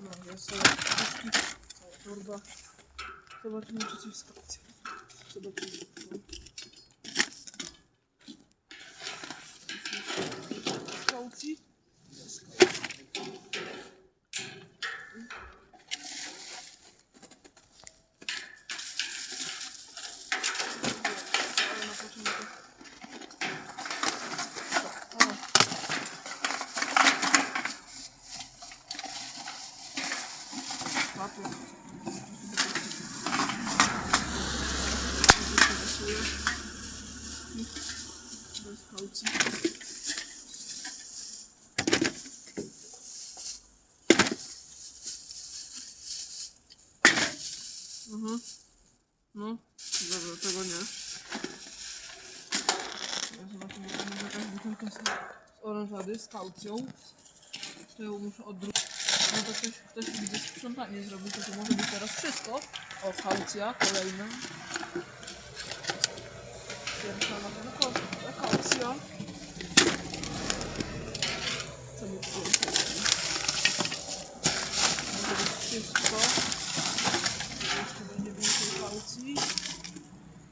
No, jest sobie puszki, cała torba. Zobaczymy, czy coś skaucie. Zobaczymy. No. Skauci. Jest skauci. Ale na początek. O, papier. Bez kaucji. Mhm. No, dobra, tego nie. Ja zobaczymy, czy może jakaś butelka z, oranżady z kaucją. To ją muszę odwrócić. No to ktoś, ktoś widzę sprzątanie zrobił, to to może być teraz wszystko. O, kaucja, kolejna. Pierwsza na pewno kau- kaucja. Co mi tu jest? Może być wszystko. Kaucji.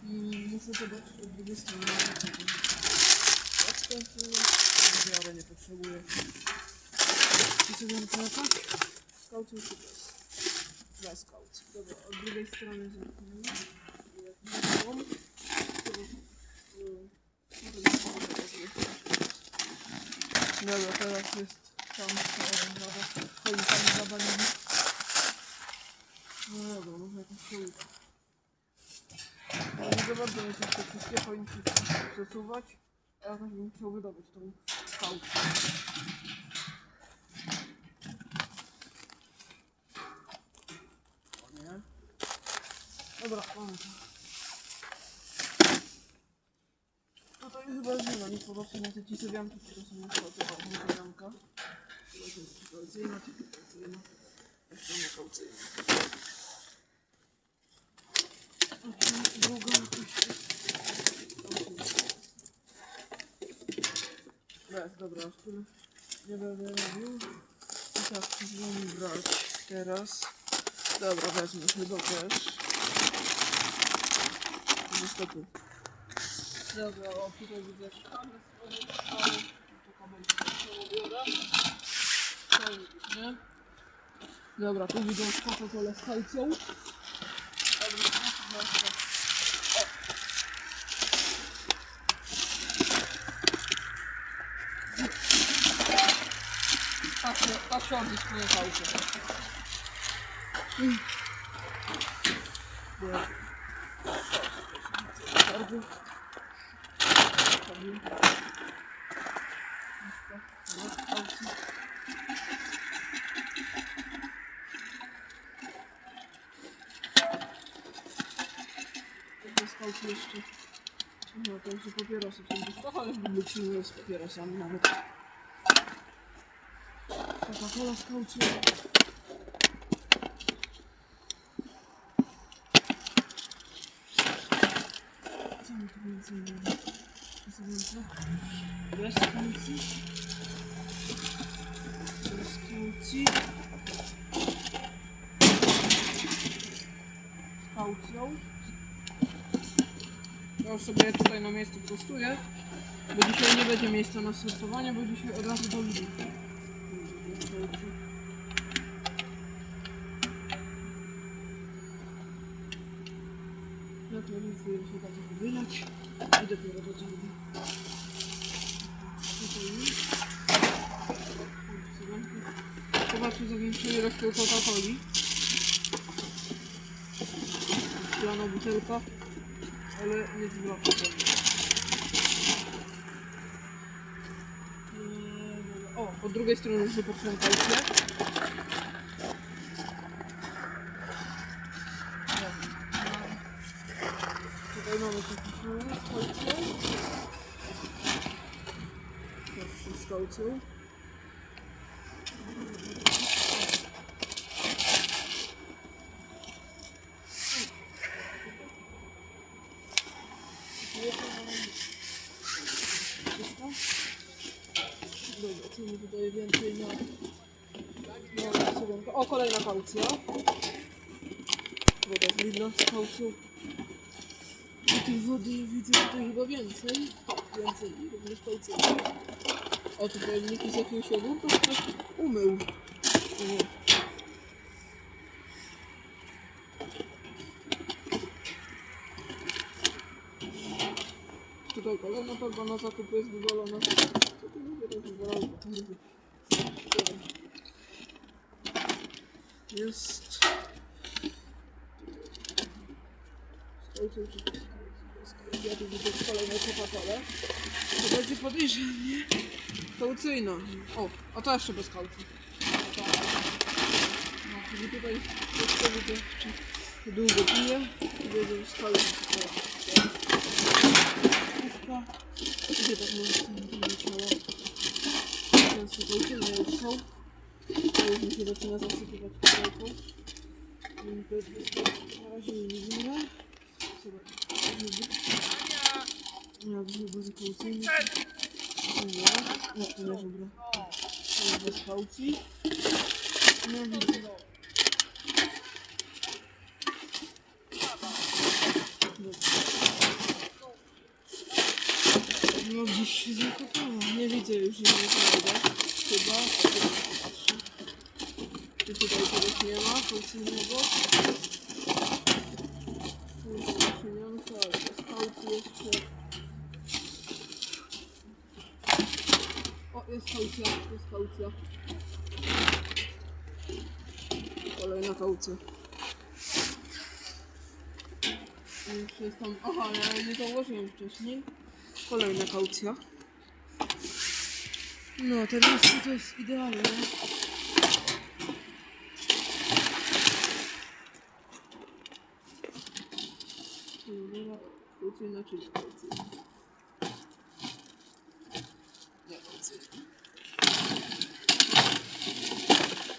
Mm, Muszę zobaczyć od drugiej strony. Odstępuję. Biorę, nie potrzebuję. I to jakaś? Kaucją czy bez? Bez kaucji. Dobra, od drugiej strony zamkniemy. Jak mam. Dobra, teraz jest tam oranżada. Choinkami zawalimy. No dobra, może jakąś choinkę. Nie bardzo nie chcę te wszystkie choinki przesuwać. A jakoś bym chciał wydobyć tą nie. Dobra, mamy to. Tutaj chyba nie ma nic po prostu na te ci sywianki, które są na kształcie o, sywianka. Kaucyjna, czy kaucyjna. Jeszcze nie kaucyjna. Jakaś Bez, dobra, tyle nie będę robił. I tak, chcę brać teraz. Dobra, wezmę chyba też. Niestety. Dobra, o tutaj widzę ale kamerę biorę. nie? Dobra, tu widzę Coca-Colę z kalcją. Dobra, proszę, Tak kalcję. Dobra. Bardzo. Skałki jeszcze. No to jeszcze papierosy ale w wrócimy z papierosami nawet. Coca-Cola z kaucją. Co mi tu więcej mamy? Co więcej? Bez kaucji. Bez kaucji. Z kaucją. Ja już sobie tutaj na miejscu prostuję. Bo dzisiaj nie będzie miejsca na sortowanie, bo dzisiaj od razu do ludzi. To nic nie się da tego wylać i dopiero. Chyba tu zawiększyli ilość Coca-Coli. Szklana butelka, ale nie pewnie. Eee, dobra. O, od drugiej strony już kaucję. Tutaj mamy taki z kaucją. Wszystko? Dobra, co mi tutaj więcej na... na Szczawionka. O, kolejna kaucja. Woda z Lidla z kaucją. I tej wody widzę tutaj chyba więcej. Więcej również kaucyjnej. O, tu pojemniki z jakiegoś jogurtu ktoś umył. O. Tutaj kolejna torba na zakup jest wywalona. Co tu mówię, to wywalało? Jest... Ja tu widzę kolejną Coca-Colę. To będzie podejrzanie. Kaucyjna. O, a to jeszcze bez kaucji. No, czyli tutaj jeszcze widzę, czy długo piję. Wiedzę, że kaucji Kówka. Gdzie tak może leciała? Często kaucyjne już są. Już mi się zaczyna zasypywać jest na razie nie widzimy. Ja bym był kaucyjny. Nie, nie, to nie żebra. To jest bez kaucji. Nie widzę. No dziś się zakopało. Nie widzę już nie znajdę. Chyba. Tutaj czegoś nie ma kaucyjnego? Siemianka, bez kaucji jeszcze. O, jest kaucja, jest kaucja. Kolejna kaucja. Jeszcze jest tam, aha, ja nie założyłem wcześniej. Kolejna kaucja. No, teraz to jest idealne. Kaucyjna czy nie kaucyjna? Nie kaucyjna.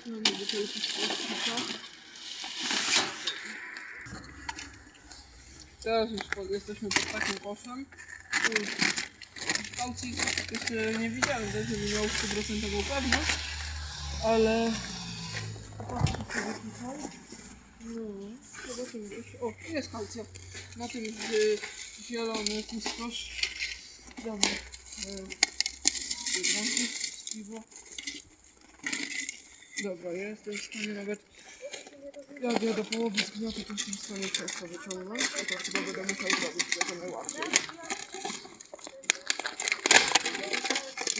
Mamy plastika. Teraz już jesteśmy pod takim koszem. Kaucji jeszcze nie widziałem, też żeby miał 100% pewność, ale popatrzcie sobie tutaj. No, zobaczymy. O, jest kaucja. Na tym y, zielony pustosz. Dobra. Y, Biedronki, piwo. Dobra, ja jestem w stanie nawet ja do połowy zgniotu to jestem w stanie często wyciągnąć. I to chyba będę musiał zrobić, to najłatwiej.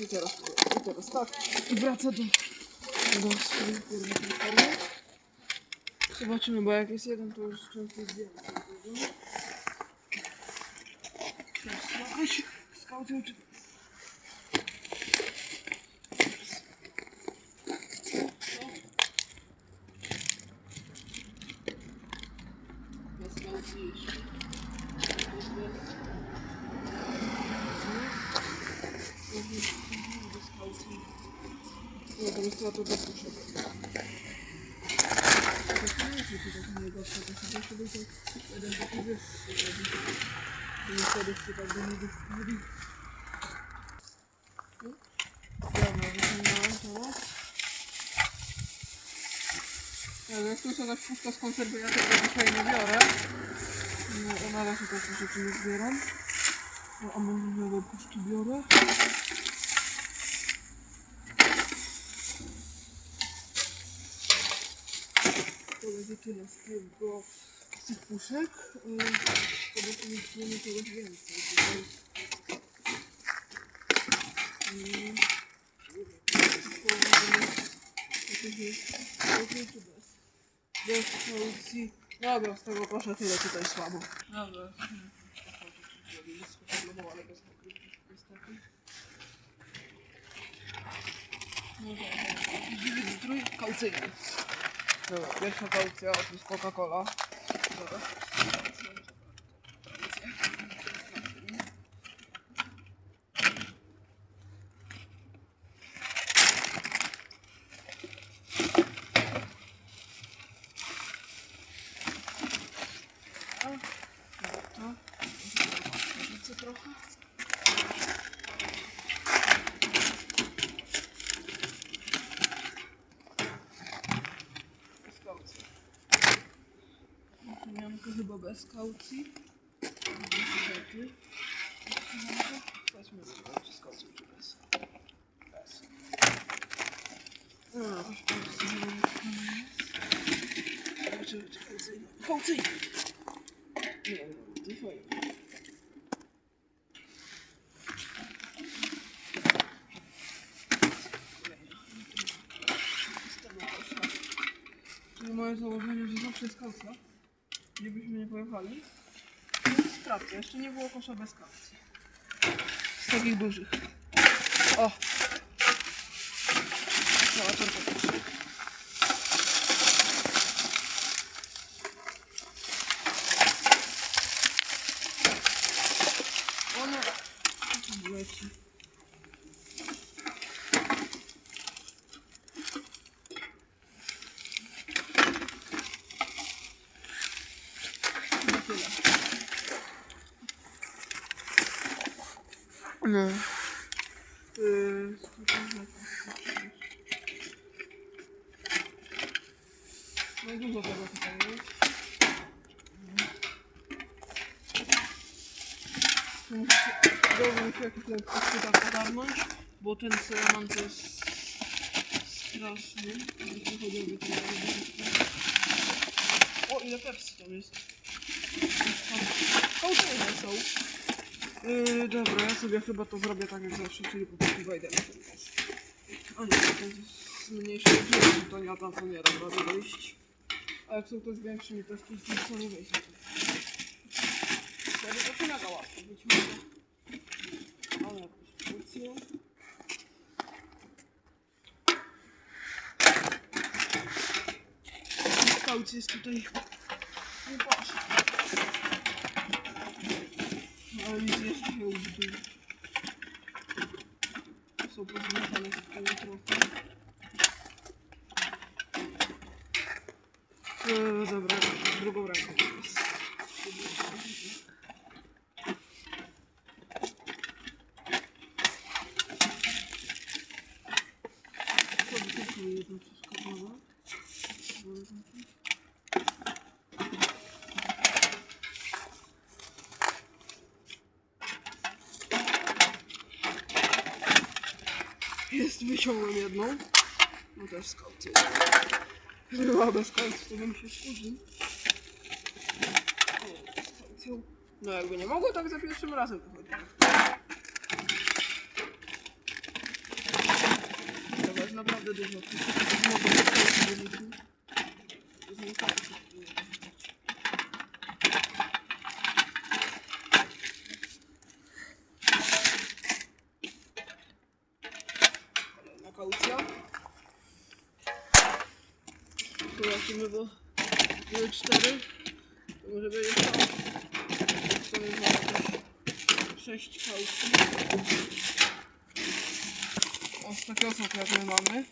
I teraz, i teraz tak. I wraca do, do informacji. Zobaczymy, bo jak jest jeden, to już często jest więcej. tego. Teraz trochę się skałcił, czy... Bez kaucji jeszcze. Bez kaucji. Nie, to jest to do Dobra, wyciągnąłem teraz. Ale jak tu jest jakaś puszka z konserwy, ja tego dzisiaj nie biorę. No, na razie takie rzeczy nie zbieram. No, amoniowe puszki biorę. To będzie tyle z tego, z tych puszek. Zobaczymy, czy nie czegoś więcej. Tutaj. Bez? Bez kaucji. Dobra, z tego proszę tyle tutaj słabo. Dobra. Dziewięć strój kaucyjny. Dobra, pierwsza kaucja to jest Coca-Cola. Dobra. A, dobra, to. Widzę trochę. rękę chyba bez kaucji. Niestety. Weźmy sobie czy z kaucją, czy bez. Bez. Kaucyjna! Nie, no, to założenie, że zawsze jest kaucja. Gdzie byśmy nie pojechali. Sprawdzę, jeszcze nie było kosza bez kaucji. Z takich dużych. O! Cała torba też. O nie! Co tu leci? Chyba tyle. No. Yy, no i dużo tego tutaj jest. Tu muszę Mi się jakiś lekko ogarnąć, bo ten mam to jest straszny. O ile Pepsi tam jest. Kołczenie są. Yy, dobra, ja sobie chyba to zrobię tak jak zawsze, czyli po prostu wejdę na ten kosz. A nie, to jest mniejszy to ja tam to nie rady wejść. A jak są to z większymi plastikami, to nie wejść. Wtedy to się naga łatwo, być może. Funkcję. Kaucy jest tutaj nie patrzę. Ale nic jeszcze się ubudują. Są pozmiatane tutaj trochę. Eee, dobra, drugą ręką teraz. To by tylko jedno przeszkadzało. Jest, wyciągłem jedną. No też z kaucją. Gdyby była bez kaucji, to bym się kaucją. No jakby nie mogło, tak za pierwszym razem pochodziło. Dobra, jest naprawdę dużo. Mogę bez kaucji wyrzucić. Z niej kaucji. Kolejna kaucja. Zobaczymy, bo były cztery. To może będzie to. To jest jakieś sześć kaucji. O, takie osób jak my mamy.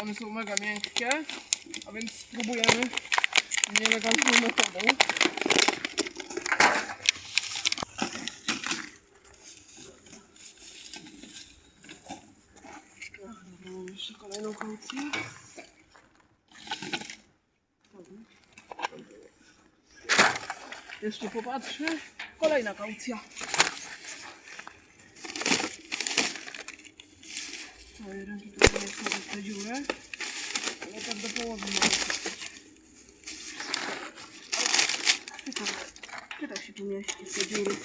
One są mega miękkie, a więc spróbujemy nielegalną metodą. Ach, Dobra, mam jeszcze kolejną kaucję. Jeszcze popatrzę. Kolejna kaucja. Moje ręki tutaj nie wchodzą w tę dziurę. Ale tak do połowy mogę puścić. Chyba, chyba się tu mieści w te dziury.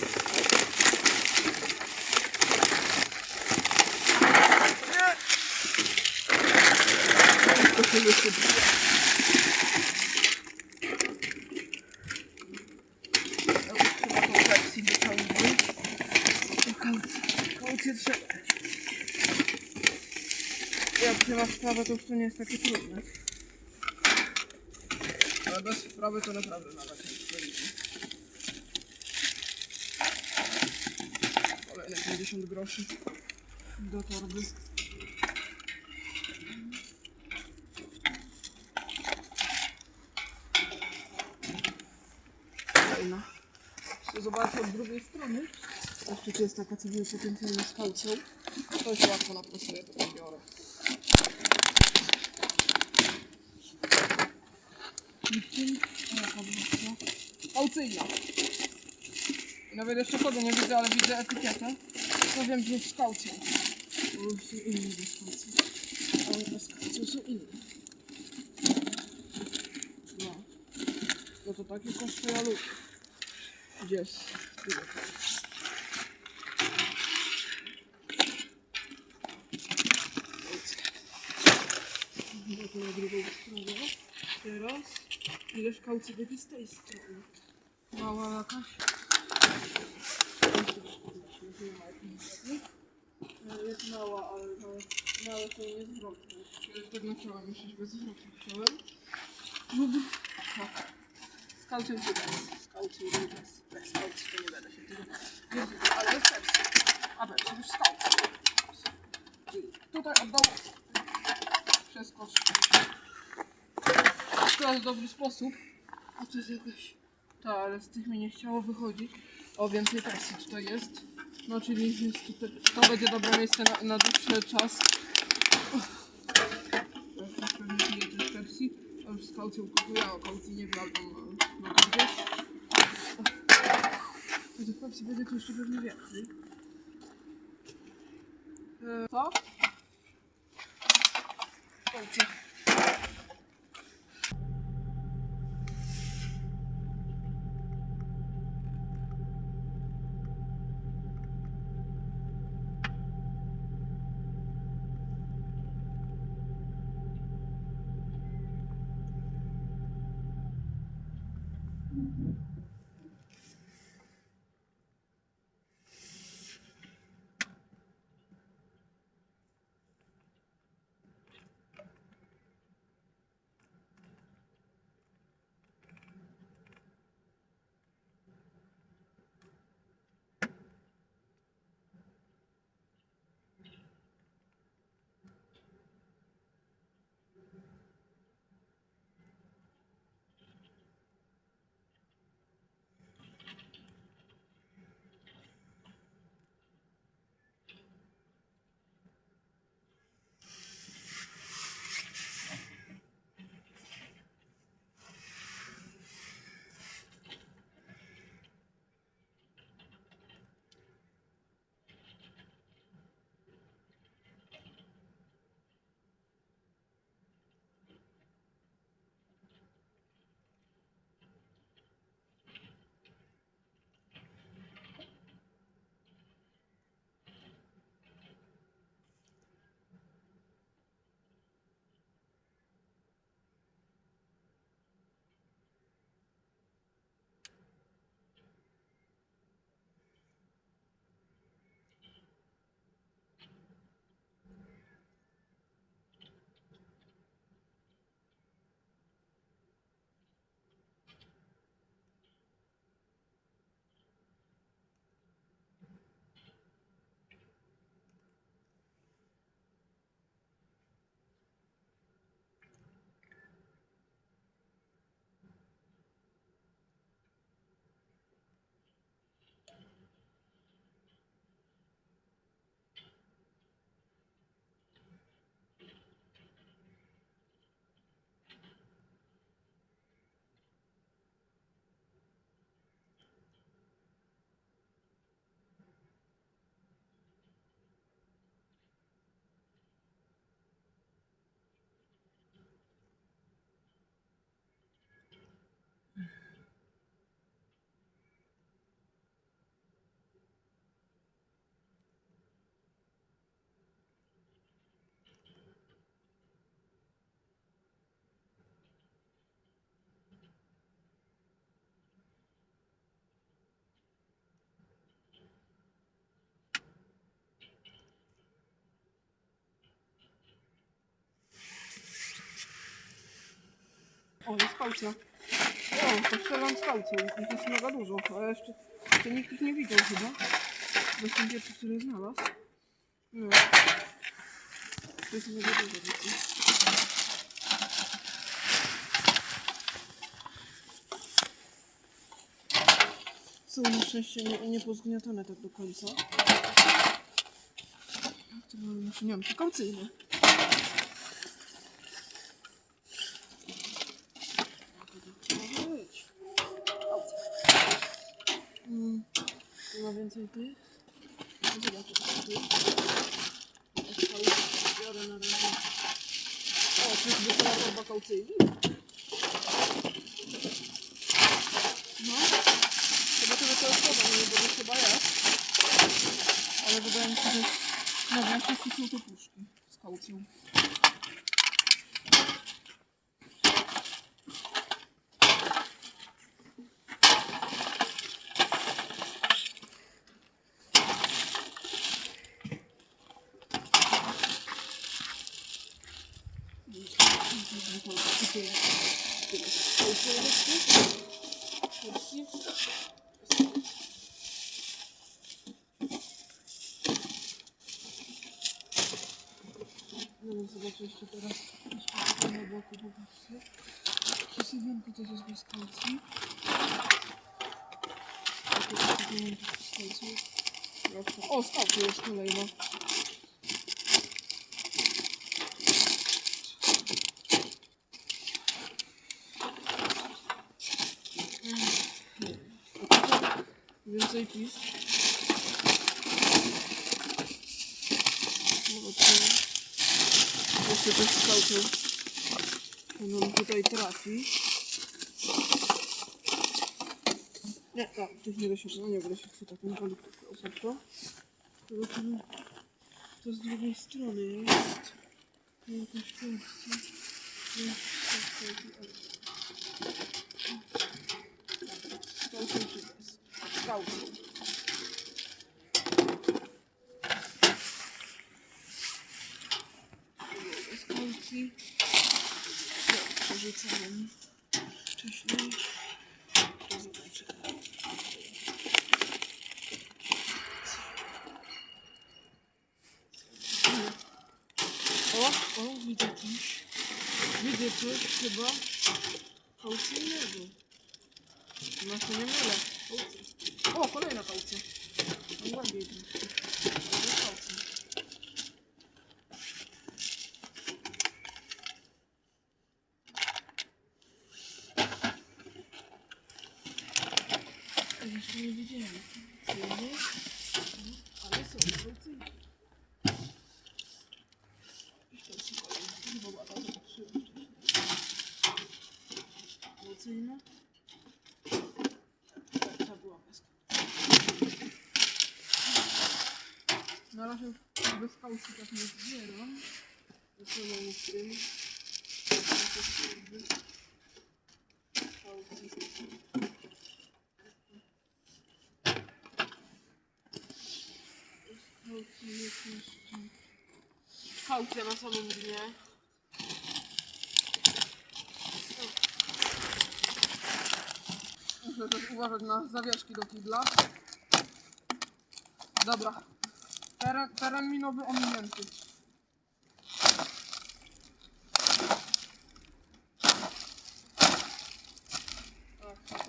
To się wysypie. Trzeba tą Pepsi wyciągnąć. To kaucję. Kaucję trzeba. Sprawę, to już nie jest takie trudne. Ale bez wprawy to naprawdę nawet. Kolejne 50 groszy do torby. Kolejna. Jeszcze zobaczę od drugiej strony. Jeszcze tu jest taka cywil potencjalnie z kaucją. To się łatwo naprasuje, to to biorę. Kaucyjna. I Nawet jeszcze kodu nie widzę, ale widzę etykietę. To wiem, że jest z kaucją. Bo są inne bez kaucji. Ale bez kaucji są inne. No. No to takie kosztuje lub. Gdzie jest? Tyle. No to na drugą stronę. Teraz. Ileż kaucji będzie z tej strony? Mała jakaś. Jest mała, ale małe, małe to nie zwrotne. Tak na chciałam myśleć, bez zwrotu chciałem. Żeby... Tak. Z kaucją się bez. Kaucją nie bez. Bez kaucji to nie będę się tego... Ale jest wersja. A wersja już. Czyli tutaj od dołu przeskocz. To jest dobry sposób. A to jest jakaś... Tak, ale z tych mi nie chciało wychodzić. O, więcej wersji tutaj jest. No, czyli jest tutaj, to będzie dobre miejsce na, na dłuższy czas. Teraz pewnie nie też. A już z kaucją kupuję, a o kaucji nie wiem, albo no, gdzieś. A tych Pepsi będzie tu jeszcze pewnie więcej. E, co? Kaucja. O, jest kaucja. O, to strzelam z kaucją. Ich jest mega dużo, ale jeszcze, jeszcze nikt ich nie widział chyba. Bo jestem pierwszy, który znalazł. No. To jest mega dużo wiecie. Są na szczęście nie, nie tak do końca. Wiem, to kaucyjne. Może być. Kaucja. ma więcej tych. No Zobaczę, jest. Biorę na razie. O, czyżby to torba kaucyjni? No. Zobaczymy, co jest woda, nie będę chyba ja. Ale wydaje mi się, że no większości są to puszki z kaucją. No jeszcze teraz na boku popatrzcie. Przesypianko też jest bez. Proszę. O, skałka jest kolejna. Więcej pis. Zobaczymy. Jeszcze też skałkę. To nam tutaj trafi. Nie, tak, tych nie da się, no nie będę się chwytać, ten palik osobno. Zobaczymy, co z drugiej strony jest. Jakaś funkcja. Jest Skałką czy bez? Skałką. Bez kaucji. No, przerzucałem wcześniej. To zobaczymy. O, o, widzę coś. Widzę coś chyba kaucyjnego. No się nie mylę. O, kolejna kaucja. No głębiej troszkę. Kolejna kaucja. A Jeszcze nie widziałem. Kaucyjne. No, Ale są kaucyjne. Jeszcze są kolejne. Chyba była ta, zobaczyłem wcześniej. Tak, ta była bez Na razie bez kaucji tak nie zbieram. Co mam jeszcze. Kaucja na samym dnie. Muszę też uważać na zawieszki do kibla. Dobra. Teren, teren minowy ominięty. Tak.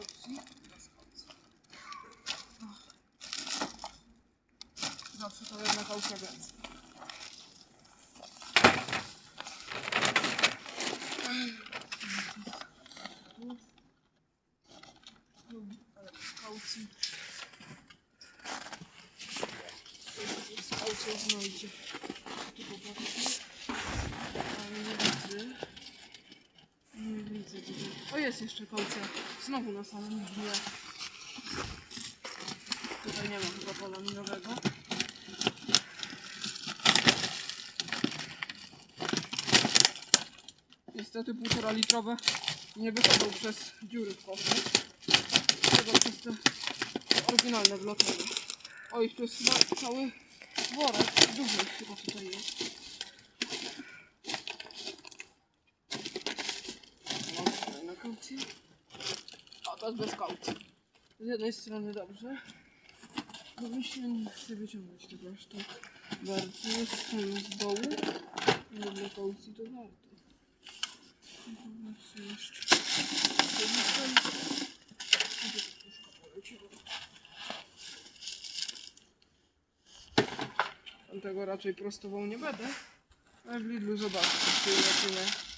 Ach. Zawsze to jedna kaucja więcej. Tu. Tu, ale bez kaucji. Z kaucją znajdzie. Tu popatrzcie. Ale nie widzę. Nie widzę tutaj. O, jest jeszcze kaucja. Znowu na samym dnie. Tutaj nie ma chyba pola minowego. Niestety półtora litrowe nie wychodzą przez dziury w koszu. Tylko przez te oryginalne blokowe. O, ich tu jest chyba cały worek. Duży chyba tutaj jest. Mam tutaj na kaucję. O, to jest bez kaucji. Z jednej strony dobrze. No myślę, nie chcę wyciągać tego aż tak bardzo. Jest tam z dołu. No dla kaucji to warto. Zobaczcie jeszcze. Jestem. Gdzie ta puszka poleciła? Tamtego raczej prostował nie będę. Ale w Lidlu zobaczę, czy tyle.